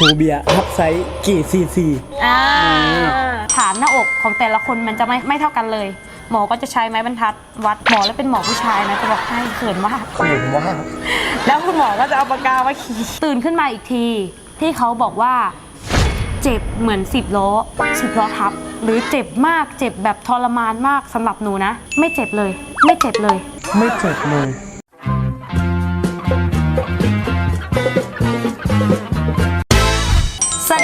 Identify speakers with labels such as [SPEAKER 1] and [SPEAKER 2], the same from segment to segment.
[SPEAKER 1] ครูเบียร์อัพไซส์กี่ซีซี
[SPEAKER 2] อ่าฐานหน้าอกของแต่ละคนมันจะไม่ไม่เท่ากันเลย หมอก็จะใช้ไม้บรรทัดวัดหมอแล้วเป็นหมอผู้ชายนะจะบอกให้เขินมาก
[SPEAKER 1] เห็นว่า
[SPEAKER 2] แล้วคุณหมอก็จะเอาปากกามาขีดตื่นขึ้นมาอีกที ที่เขาบอกว่า เจ็บเหมือนสิบล้อสิบล้อทับ หรือเจ็บมากเจ็บแบบทรมานมากสำหรับหนูนะ ไม่เจ็บเลย ไม่เจ็บเลย
[SPEAKER 1] ไม่เจ็บเลย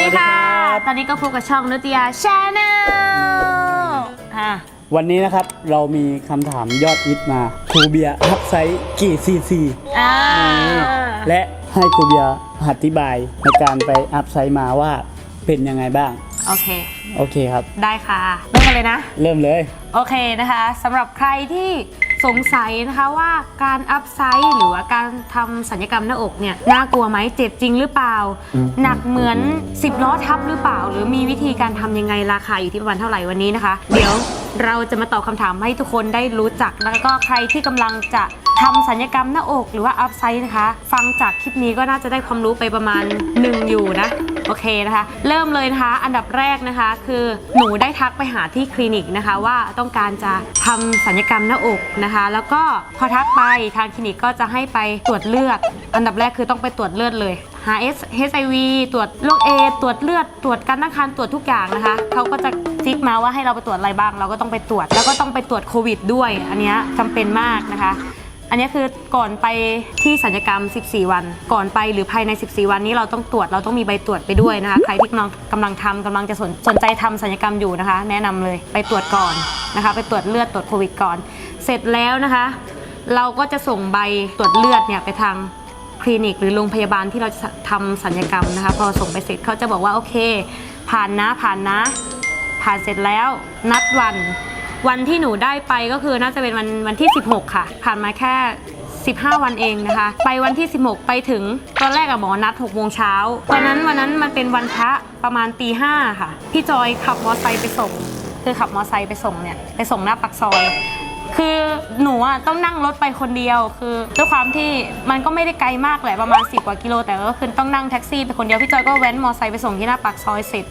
[SPEAKER 2] ดีค่ะ
[SPEAKER 1] สวัสดีครับ
[SPEAKER 2] ตอนนี้ก็พบกับช่องนุติยาชาแนลอะ
[SPEAKER 1] วันนี้นะครับเรามีคำถามยอดฮิตมาครูเบียร์อัพไซส์กี่ซีซี
[SPEAKER 2] อ่า
[SPEAKER 1] และให้ครูเบียร์อธิบายในการไปอัพไซส์มาว่าเป็นยังไงบ้าง
[SPEAKER 2] โอเค
[SPEAKER 1] โอเคครับ
[SPEAKER 2] ได้ค่ะ เริ่มกันเลยนะ
[SPEAKER 1] เริ่มเลย
[SPEAKER 2] โอเคนะคะสำหรับใครที่ สงสัยนะคะว่าการอัพไซส์หรือว่าการทำสัญญกรรมหน้าอกเนี่ยน่ากลัวไหมเจ็บจริงหรือเปล่า
[SPEAKER 1] อืม
[SPEAKER 2] หนักเหมือน 10 ล้อทับหรือเปล่า หรือมีวิธีการทำยังไงราคาอยู่ที่ประมาณเท่าไหร่วันนี้นะคะ เดี๋ยวเราจะมาตอบคำถามให้ทุกคนได้รู้จัก แล้วก็ใครที่กำลังจะทำสัญญกรรมหน้าอก หรือว่าอัพไซส์นะคะ ฟังจากคลิปนี้ก็น่าจะได้ความรู้ไปประมาณหนึ่งอยู่นะ โอเคนะคะ เริ่มเลยนะคะ อันดับแรกนะคะ คือหนูได้ทักไปหาที่คลินิกนะคะ ว่าต้องการจะทำสัญญกรรมหน้าอกนะคะ แล้วก็พอทักไปทางคลินิกก็จะให้ไปตรวจเลือด อันดับแรกคือต้องไปตรวจเลือดเลยหา S HIV ตรวจโรคเอตรวจเลือด ตรวจการตั้งครรภ์ตรวจทุกอย่างนะคะเขาก็จะฟิกมาว่าให้เราไปตรวจอะไรบ้าง เราก็ต้องไปตรวจ แล้วก็ต้องไปตรวจโควิดด้วย อันนี้ยจำเป็นมากนะคะ อันนี้คือก่อนไปที่สัญญกรรม 14 วัน ก่อนไปหรือภายใน 14 วันนี้เราต้องตรวจเราต้องมีใบตรวจไปด้วยนะคะใครที่กำลังกำลังทำกำลังจะสนสนใจทำสัญญกรรมอยู่นะคะ แนะนำเลยไปตรวจก่อนนะคะ ไปตรวจเลือดตรวจโควิดก่อน เสร็จแล้วนะคะ เราก็จะส่งใบตรวจเลือดเนี่ยไปทางคลินิกหรือโรงพยาบาลที่เราจะทำสัญญกรรมนะคะ พอส่งไปเสร็จเขาจะบอกว่าโอเค ผ่านนะผ่านนะ ผ่านเสร็จแล้ว นัดวัน วันที่หนูได้ไปก็คือน่าจะเป็นวันวันที่ 16 ค่ะ ผ่านมาแค่ 15 วันเองนะคะ ไปวันที่ 16 ไปถึงตอนแรกอะหมอนัด6โมงเช้าตอนนั้นวันนั้นมันเป็นวันพระประมาณตีห้าค่ะ พี่จอยขับมอเตอร์ไซค์ไปส่ง คือขับมอเตอร์ไซค์ไปส่งเนี่ยไปส่งหน้าปากซอยคือหนูอะต้องนั่งรถไปคนเดียวคือด้วยความที่มันก็ไม่ได้ไกลมากแหละประมาณ 10 กว่ากิโลแต่ก็คือต้องนั่งแท็กซี่ไปคนเดียวพี่จอยก็แว้นมอไซค์ไปส่งที่หน้าปากซอยเสร็จ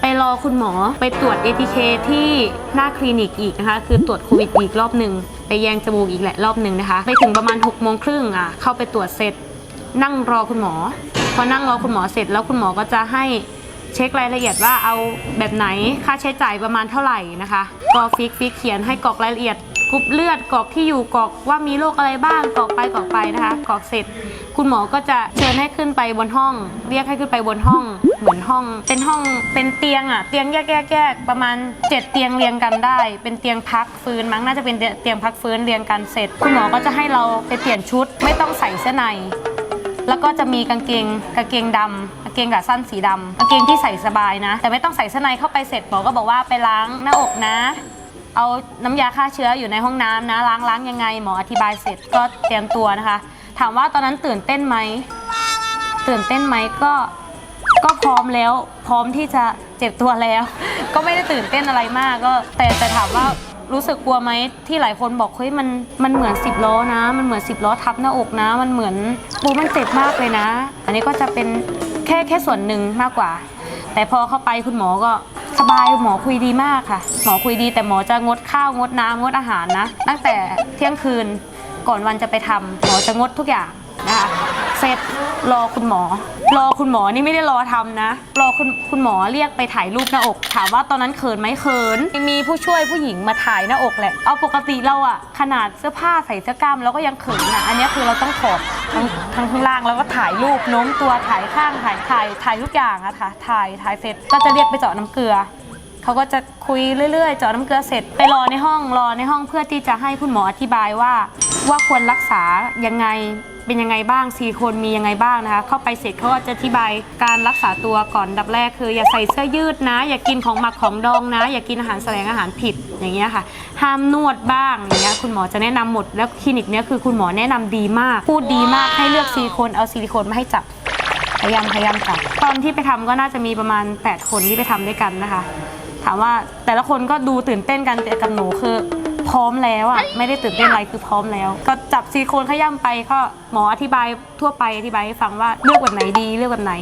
[SPEAKER 2] ไปรอคุณหมอไปตรวจ ATK ที่หน้าคลินิกอีกนะคะ คือตรวจโควิดอีกรอบหนึ่งไปแยงจมูกอีกแหละรอบหนึ่งนะคะ ไปถึงประมาณ6กโมงครึ่งอะเข้าไปตรวจเสร็จ นั่งรอคุณหมอ พอนั่งรอคุณหมอเสร็จแล้วคุณหมอก็จะให้เช็ครายละเอียดว่าเอาแบบไหนค่าใช้จ่ายประมาณเท่าไหร่นะคะก็ฟิกฟิกเขียนให้กรอกรายละเอียด รุ๊ปเลือดกรอกที่อยู่กรอกว่ามีโรคอะไรบ้างกรอกไปกรอกไปนะคะกรอกเสร็จ คุณหมอก็จะเชิญให้ขึ้นไปบนห้อง เรียกให้ขึ้นไปบนห้อง เหมือนห้อง เป็นห้องเป็นเตียงอะเตียงแยกแยกแยกประมาณ 7 เตียงเรียงกันได้ เป็นเตียงพักฟื้นมั้งน่าจะเป็นเตียงพักฟื้นเรียงกันเสร็จ คุณหมอก็จะให้เราไปเปลี่ยนชุด ไม่ต้องใส่เสื้อในแล้วก็จะมีกางเกงกางเกงดำกางเกงขาสั้นสีดำกางเกงที่ใส่สบายนะ แต่ไม่ต้องใส่เสื้อในเข้าไปเสร็จหมอก็บอกว่าไปล้างหน้าอกนะ เอาน้ำยาฆ่าเชื้ออยู่ในห้องน้ำนะล้างล้างยังไงหมออธิบายเสร็จก็เตรียมตัวนะคะ ถามว่าตอนนั้นตื่นเต้นไหมตื่นเต้นไหมก็ก็พร้อมแล้ว พร้อมที่จะเจ็บตัวแล้ว ก็ไม่ได้ตื่นเต้นอะไรมากก็ แต่แต่ถามว่ารู้สึกกลัวไหมที่หลายคนบอกเฮ้ยมันมันเหมือน10ล้อนะ มันเหมือน10ล้อทับหน้าอกนะ มันเหมือนปูมันเจ็บมากเลยนะ อันนี้ก็จะเป็นแค่แค่ส่วนหนึ่งมากกว่า แต่พอเข้าไปคุณหมอก็ สบายหมอคุยดีมากค่ะ หมอคุยดีแต่หมอจะงดข้าวงดน้ำงดอาหารนะ ตั้งแต่เที่ยงคืนก่อนวันจะไปทำหมอจะงดทุกอย่างนะคะ สร็จรอคุณหมอ รอคุณหมอนี่ไม่ได้รอทำนะ รอคุณคุณหมอเรียกไปถ่ายรูปหน้าอก ถามว่าตอนนั้นเขินไหมเขิน มีผู้ช่วยผู้หญิงมาถ่ายหน้าอกแหละ เอาปกติเราอะขนาดเสื้อผ้าใส่เสื้อกล้ามเราก็ยังเขินอะอันนี้คือเราต้องถอดทั้งทั้งข้างล่างแล้วก็ถ่ายรูปโน้มตัวถ่ายข้างถ่ายถ่ายถ่ายทุกอย่างอะค่ะถ่ายถ่ายเสร็จก็จะเรียกไปเจาะน้ำเกลือ เขาก็จะคุยเรื่อยๆ เจาะน้ำเกลือเสร็จไปรอในห้องรอในห้องเพื่อที่จะให้คุณหมออธิบายว่า ว่าควรรักษายังไงเป็นยังไงบ้างซีโคนมียังไงบ้างนะคะ เข้าไปเสร็จเขาก็จะอธิบายการรักษาตัวก่อนดับแรกคือ อย่าใส่เสื้อยืดนะ อย่ากินของหมักของดองนะ อย่ากินอาหารแสลงอาหารผิดอย่างเงี้ยค่ะ ห้ามนวดบ้างอย่างเงี้ยคุณหมอจะแนะนำหมดแล้วคลินิกเนี้ยคือคุณหมอแนะนำดีมากพูดดีมากให้เลือกซิลิโคนเอาซิลิโคนมาให้จับ พยายามพยายามจับตอนที่ไปทำก็น่าจะมีประมาณ 8 คนที่ไปทำด้วยกันนะคะ ถามว่าแต่ละคนก็ดูตื่นเต้นกันแต่กับหนูคือ พร้อมแล้วอะไม่ได้ตื่นเต้นอะไรคือพร้อมแล้ว ก็จับซิลิโคนขย้ำไปก็หมออธิบายทั่วไปอธิบายให้ฟังว่าเลือกแบบไหนดีเลือกแบบไหน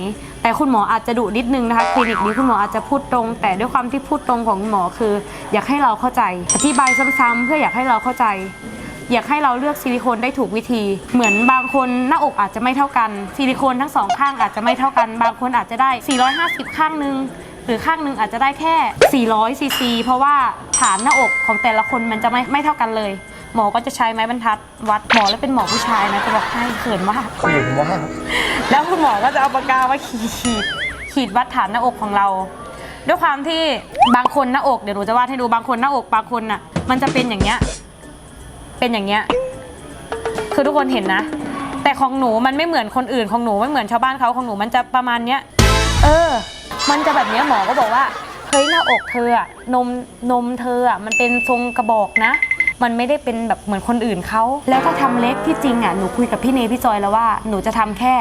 [SPEAKER 2] แต่คุณหมออาจจะดุนิดนึงนะคะคลินิกนี้คุณหมออาจจะพูดตรง แต่ด้วยความที่พูดตรงของคุณหมอคือ อยากให้เราเข้าใจ อธิบายซ้ำๆเพื่ออยากให้เราเข้าใจอยากให้เราเลือกซิลิโคนได้ถูกวิธี เหมือนบางคนหน้าอกอาจจะไม่เท่ากัน ซิลิโคนทั้งสองข้างอาจจะไม่เท่ากัน บางคนอาจจะได้ 450 ข้างหนึง หรือข้างหนึงอาจจะได้แค่ 400ซีซีเพราะว่าฐานหน้าอกของแต่ละคนมันจะไม่ไม่เท่ากันเลย หมอก็จะใช้ไม้บรรทัด วัดหมอแล้วเป็นหมอผู้ชายนะจะบอกให้เขินมาก
[SPEAKER 3] เห็นว่า
[SPEAKER 2] แล้วคุณหมอก็จะเอาปากกามาขีดขีดขีดวัดฐานหน้าอกของเรา ด้วยความที่บางคนหน้าอกเดี๋ยวหนูจะวาดให้ดูบางคนหน้าอกบางคนน่ะ มันจะเป็นอย่างเงี้ยเป็นอย่างเงี้ยคือทุกคนเห็นนะ แต่ของหนูมันไม่เหมือนคนอื่นของหนูไม่เหมือนชาวบ้านเขาของหนูมันจะประมาณเนี้ย เออ มันจะแบบเนี้ยหมอก็บอกว่าเฮ้ยหน้าอกเธออะนมนมเธออะมันเป็นทรงกระบอกนะ มันไม่ได้เป็นแบบเหมือนคนอื่นเขาแล้วถ้าทำเล็กที่จริงอะหนูคุยกับพี่เนยพี่จอยแล้วว่าหนูจะทำแค่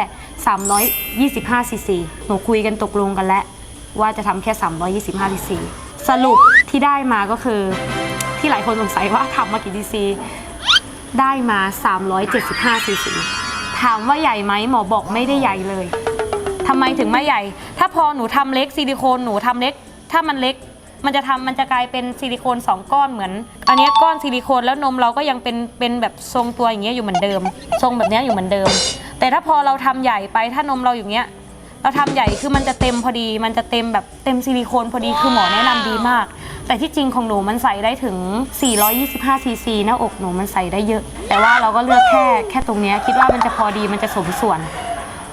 [SPEAKER 2] 325ซีซีหนูคุยกันตกลงกันแล้ว ว่าจะทำแค่ 325ซีซีสรุปที่ได้มาก็คือ ที่หลายคนสงสัยว่าทำมากี่ซีซีได้มา 375ซีซีถามว่าใหญ่ไหมหมอบอกไม่ได้ใหญ่เลยำไมถึงไม่ใหญ่ ถ้าพอหนูทำเล็กซิลิโคนหนูทำเล็ก ถ้ามันเล็ก มันจะทำมันจะกลายเป็นซิลิโคนสองก้อนเหมือน อันเนี้ยก้อนซิลิโคนแล้วนมเราก็ยังเป็นเป็นแบบทรงตัวอย่างเงี้ยอยู่เหมือนเดิม ทรงแบบเนี้ยอยู่เหมือนเดิม แต่ถ้าพอเราทำใหญ่ไปถ้านมเราอย่างเงี้ย เราทำใหญ่คือมันจะเต็มพอดี มันจะเต็มแบบเต็มซิลิโคนพอดีคือหมอแนะนำดีมาก แต่ที่จริงของหนูมันใส่ได้ถึง 425 ซีซีหน้าอกหนูมันใส่ได้เยอะ แต่ว่าเราก็เลือกแค่แค่ตรงเนี้ยคิดว่ามันจะพอดีมันจะสมส่วน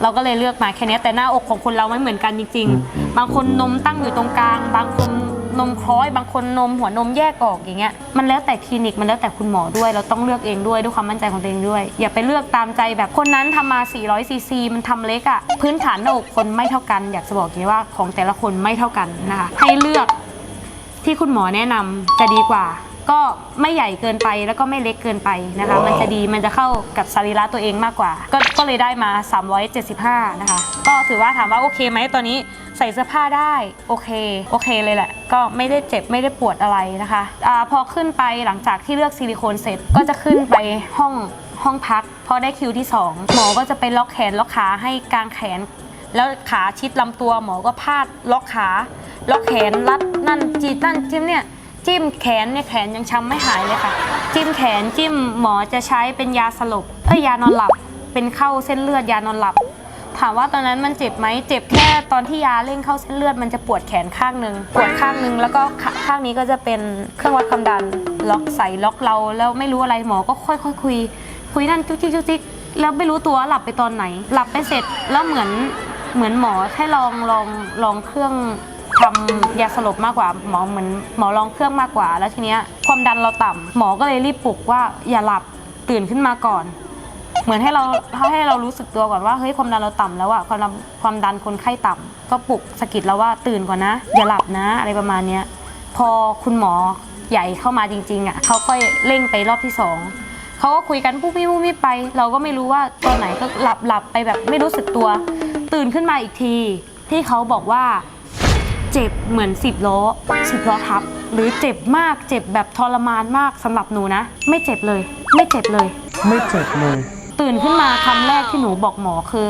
[SPEAKER 2] เราก็เลยเลือกมาแค่เนี้ยแต่หน้าอกของคนเราไม่เหมือนกันจริงๆ บางคนนมตั้งอยู่ตรงกลาง บางคนนมคล้อย บางคนนมหัวนมแยกออกอย่างเงี้ยมันแล้วแต่คลินิกมันแล้วแต่คุณหมอด้วย เราต้องเลือกเองด้วยด้วยความมั่นใจของตัวเองด้วย อย่าไปเลือกตามใจแบบคนนั้นทำมา400ซีซีมันทำเล็กอะ่ะพื้นฐานหน้าอกคนไม่เท่ากัน อยากจะบอกอย่างนี้ว่าของแต่ละคนไม่เท่ากันนะคะให้เลือกที่คุณหมอแนะนำจะดีกว่า ก็ไม่ใหญ่เกินไปแล้วก็ไม่เล็กเกินไปนะคะ มันจะดีมันจะเข้ากับสรีระตัวเองมากกว่า ก็ก็เลยได้มา 375 นะคะ ก็ถือว่าถามว่าโอเคไหมตอนนี้ใส่เสื้อผ้าได้โอเคโอเคเลยแหละ ก็ไม่ได้เจ็บไม่ได้ปวดอะไรนะคะอาพอขึ้นไปหลังจากที่เลือกซิลิโคนเสร็จก็จะขึ้นไปห้องห้องพักพอได้คิวที่ 2 หมอก็จะไปล็อกแขนล็อกขาให้กางแขน แล้วขาชิดลำตัวหมอก็พาดล็อกขา ล็อกแขนรัดนั่นจีนั่นจิ้มเนี่ย จิ้มแขนเนี่ยแขนยังช้ำไม่หายเลยค่ะ จิ้มแขนจิ้มหมอจะใช้เป็นยาสลบเอ้ยยานอนหลับ เป็นเข้าเส้นเลือดยานอนหลับ ถามว่าตอนนั้นมันเจ็บไหมเจ็บแค่ตอนที่ยาเร่งเข้าเส้นเลือดมันจะปวดแขนข้างหนึ่งปวดข้างหนึ่งแล้วก็ข้างนี้ก็จะเป็นเครื่องวัดความดันล็อกใส่ล็อกเราแล้วไม่รู้อะไรหมอก็ค่อยๆคุย คุยนั่นจุกจิกจุกจิกแล้วไม่รู้ตัวหลับไปตอนไหน หลับไปเสร็จแล้วเหมือนเหมือนหมอให้ลองลองลองเครื่อง ทำยาสลบมากกว่าหมอเหมือนหมอลองเครื่องมากกว่า แล้วทีเนี้ยความดันเราต่ำหมอก็เลยรีบปลุกว่าอย่าหลับตื่นขึ้นมาก่อน เหมือนให้เราให้เรารู้สึกตัวก่อนว่าเฮ้ยความดันเราต่ำแล้วอะความดันความดันคนไข้ต่ำก็ปลุกสะกิดเราว่าตื่นก่อนนะ อย่าหลับนะอะไรประมาณเนี้ยพอคุณหมอใหญ่เข้ามาจริงๆอะเขาค่อยเร่งไปรอบที่สองเขาก็คุยกันปุ๊บมิบปุ๊บมิบไป เราก็ไม่รู้ว่าตอนไหนก็หลับหลับไปแบบไม่รู้สึกตัว ตื่นขึ้นมาอีกที ที่เขาบอกว่า จ็บเหมือนสิบล้อสิบล้อทับ หรือเจ็บมากเจ็บแบบทรมานมากสำหรับหนูนะ ไม่เจ็บเลย ไม่เจ็บเลย
[SPEAKER 3] ไม่เจ็บเลย
[SPEAKER 2] ตื่นขึ้นมาคำแรกที่หนูบอกหมอคือ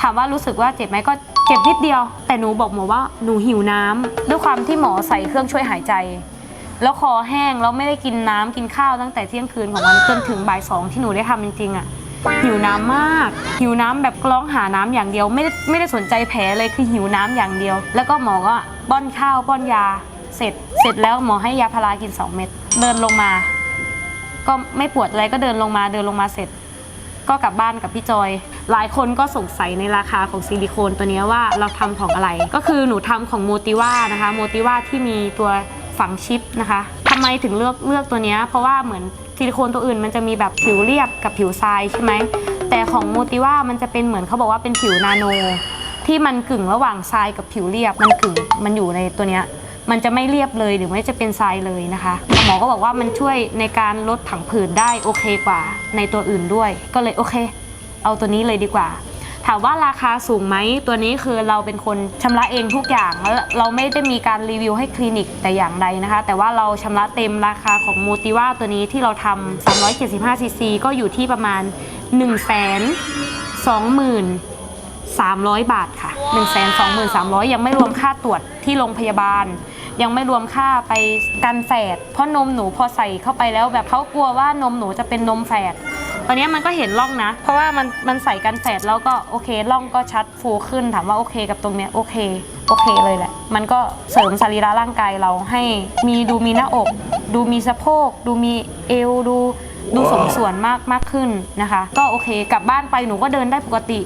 [SPEAKER 2] ถามว่ารู้สึกว่าเจ็บไหมก็เจ็บนิดเดียว แต่หนูบอกหมอว่าหนูหิวน้ำด้วยความที่หมอใส่เครื่องช่วยหายใจ แล้วคอแห้งแล้วไม่ได้กินน้ำกินข้าวตั้งแต่เที่ยงคืนของวันจนถึงบ่ายสองที่หนูได้ทำจริงๆอะ หิวน้ำมาก หิวน้ำแบบร้องหาน้ำอย่างเดียว ไม่ได้ไม่ได้สนใจแผลเลยคือหิวน้ำอย่างเดียว แล้วก็หมอก็ป้อนข้าวป้อนยาเสร็จ เสร็จแล้วหมอให้ยาพารากินสองเม็ดเดินลงมา ก็ไม่ปวดอะไรก็เดินลงมาเดินลงมาเสร็จ ก็กลับบ้านกับพี่จอย หลายคนก็สงสัยในราคาของซิลิโคนตัวนี้ว่าเราทำของอะไร ก็คือหนูทำของโมติว่านะคะโมติว่าที่มีตัวฝังชิปนะคะทำไมถึงเลือกเลือกตัวนี้เพราะว่าเหมือน ซิลิโคนตัวอื่นมันจะมีแบบผิวเรียบกับผิวทรายใช่ไหมแต่ของโมติว่ามันจะเป็นเหมือนเขาบอกว่าเป็นผิวนาโน ที่มันกึ่งระหว่างทรายกับผิวเรียบมันกึ่งมันอยู่ในตัวเนี้ยมันจะไม่เรียบเลยหรือไม่จะเป็นทรายเลยนะคะหมอก็บอกว่ามันช่วยในการลดผังผืดได้โอเคกว่าในตัวอื่นด้วย ก็เลยโอเค เอาตัวนี้เลยดีกว่า ถามว่าราคาสูงไหมตัวนี้คือเราเป็นคนชำระเองทุกอย่างเราไม่ได้มีการรีวิวให้คลินิกแต่อย่างใดนะคะ แต่ว่าเราชำระเต็มราคาของมูติว่าตัวนี้ที่เราทำ375ซีซีก็อยู่ที่ประมาณ 1 2 0 0 0 0 300 บาทค่ะ 1 2 3 0 0 ยังไม่รวมค่าตรวจที่โรงพยาบาล ยังไม่รวมค่าไปกันแฝดเพราะนมหนูพอใส่เข้าไปแล้วแบบเขากลัวว่านมหนูจะเป็นนมแฝด ตอนนี้มันก็เห็นร่องนะ เพราะว่ามันมันใส่กันแสดแล้วก็โอเคร่องก็ชัดฟูขึ้นถามว่าโอเคกับตรงเนี้ยโอเคโอเคเลยแหละ มันก็เสริมสรีระร่างกายเราให้มีดูมีหน้าอก ดูมีสะโพก ดูมีเอวดูดูสมส่วนมากมากขึ้นนะคะ ก็โอเคกลับบ้านไปหนูก็เดินได้ปกติ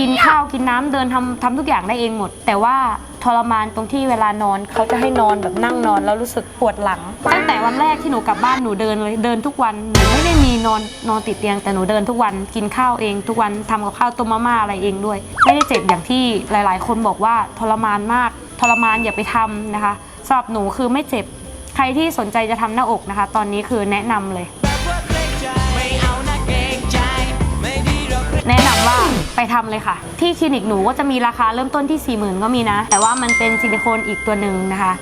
[SPEAKER 2] กินข้าวกินน้ำเดินทำทำทุกอย่างได้เองหมด แต่ว่าทรมานตรงที่เวลานอนเขาจะให้นอนแบบนั่งนอนแล้วรู้สึกปวดหลัง ตั้งแต่วันแรกที่หนูกลับบ้านหนูเดินเลยเดินทุกวันหนูไม่ได้มีนอนนอนติดเตียงแต่หนูเดินทุกวันกินข้าวเองทุกวันทำกับข้าวต้มมาม่าอะไรเองด้วย ไม่ได้เจ็บอย่างที่หลาย ๆ คนบอกว่าทรมานมากทรมานอย่าไปทำนะคะสำหรับหนูคือไม่เจ็บ ใครที่สนใจจะทำหน้าอกนะคะ ตอนนี้คือแนะนำเลย ไปทำเลยค่ะ ที่คลินิกหนูก็จะมีราคาเริ่มต้นที่ 4 0,000 ก็มีนะ แต่ว่ามันเป็นซิลิโคนอีกตัวหนึ่งนะคะ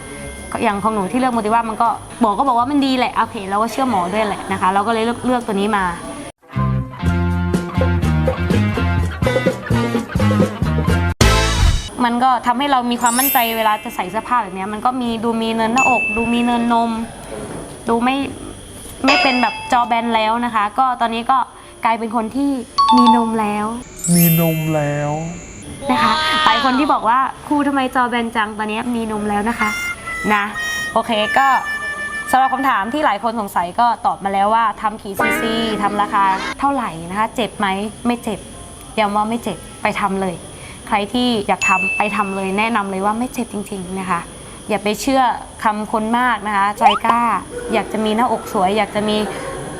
[SPEAKER 2] อย่างของหนูที่เลือกโมติว่ามันก็หมอก็บอกว่ามันดีแหละโอเคเราก็เชื่อหมอด้วยแหละนะคะ เราก็เลยเลือกเลือกตัวนี้มามันก็ทำให้เรามีความมั่นใจเวลาจะใส่เสื้อผ้าแบบนี้มันก็มีดูมีเนินหน้าอก ดูมีเนินนม ดูไม่ไม่เป็นแบบจอแบนแล้วนะคะ ก็ตอนนี้ก็ กลายเป็นคนที่มีนมแล้ว
[SPEAKER 3] มีนมแล้ว
[SPEAKER 2] นะคะหลายคนที่บอกว่าครูทำไมจอแบนจังตอนนี้มีนมแล้วนะคะ นะ โอเคก็สำหรับคำถามที่หลายคนสงสัยก็ตอบมาแล้วว่าทำกี่ซีซีทำราคาเท่าไหร่นะคะ เจ็บไหมไม่เจ็บย้ำว่าไม่เจ็บไปทำเลย ใครที่อยากทำไปทำเลยแนะนำเลยว่าไม่เจ็บจริง ๆนะคะ อย่าไปเชื่อคำคนมากนะคะ ใจกล้า อยากจะมีหน้าอกสวย อยากจะมี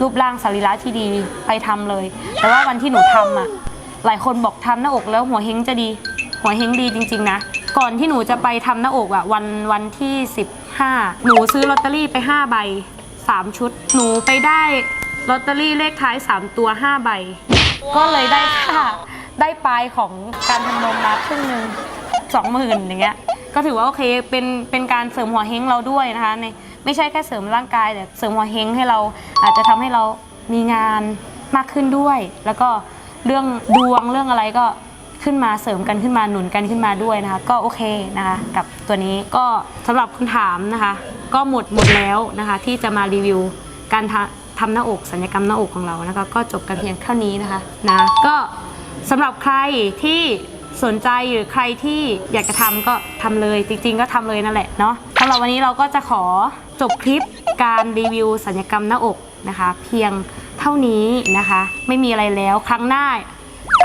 [SPEAKER 2] รูปร่างสรีระที่ดีไปทำเลย แต่ว่าวันที่หนูทำอะหลายคนบอกทำหน้าอกแล้วหัวเฮงจะดี หัวเฮงดีจริง ๆ นะ ก่อนที่หนูจะไปทำหน้าอกอะวันวันที่ 15 หนูซื้อลอตเตอรี่ไป 5 ใบ 3 ชุด หนูไปได้ลอตเตอรี่เลขท้าย 3 ตัว 5 ใบ ก็เลยได้ค่าได้ปลายของการทำนมมาครึ่งหนึ่งสองหมื่นอย่างเงี้ย ก็ถือว่าโอเคเป็นเป็นการเสริมหัวเฮงเราด้วยนะคะในไม่ใช่แค่เสริมร่างกายแต่เสริมหัวเฮงให้เราอาจจะทำให้เรามีงานมากขึ้นด้วย แล้วก็เรื่องดวงเรื่องอะไรก็ขึ้นมาเสริมกันขึ้นมาหนุนกันขึ้นมาด้วยนะคะ ก็โอเคนะคะ กับตัวนี้ก็สำหรับคำถามนะคะ ก็หมดหมดแล้วนะคะ ที่จะมารีวิวการทำทำหน้าอกสัญญกรรมหน้าอกของเรานะคะ ก็จบกันเพียงเท่านี้นะคะนะก็สำหรับใครที่ สนใจหรือใครที่อยากจะทำก็ทำเลย จริง ๆ ก็ทำเลยนั่นแหละเนาะสำหรับวันนี้เราก็จะขอจบคลิปการรีวิวสัญญกรรมหน้าอกนะคะ เพียงเท่านี้นะคะ ไม่มีอะไรแล้วครั้งหน้า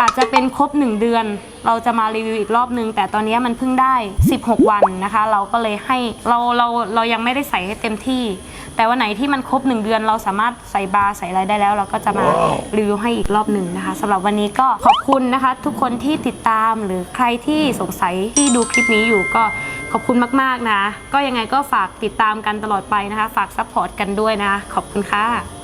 [SPEAKER 2] อาจจะเป็นครบ 1 เดือน เราจะมารีวิวอีกรอบนึง แต่ตอนนี้มันเพิ่งได้ 16 วันนะคะ เราก็เลยให้เราเราเรายังไม่ได้ใส่ให้เต็มที่ แต่วันไหนที่มันครบ 1 เดือน เราสามารถใส่บาร์ใส่อะไรได้แล้ว เราก็จะมารีวิวให้อีกรอบหนึ่งนะคะสำหรับวันนี้ก็ขอบคุณนะคะ ทุกคนที่ติดตามหรือใครที่สงสัยที่ดูคลิปนี้อยู่ก็ขอบคุณมากๆนะ ก็ยังไงก็ฝากติดตามกันตลอดไปนะคะ ฝากซัพพอร์ตกันด้วยนะ ขอบคุณค่ะ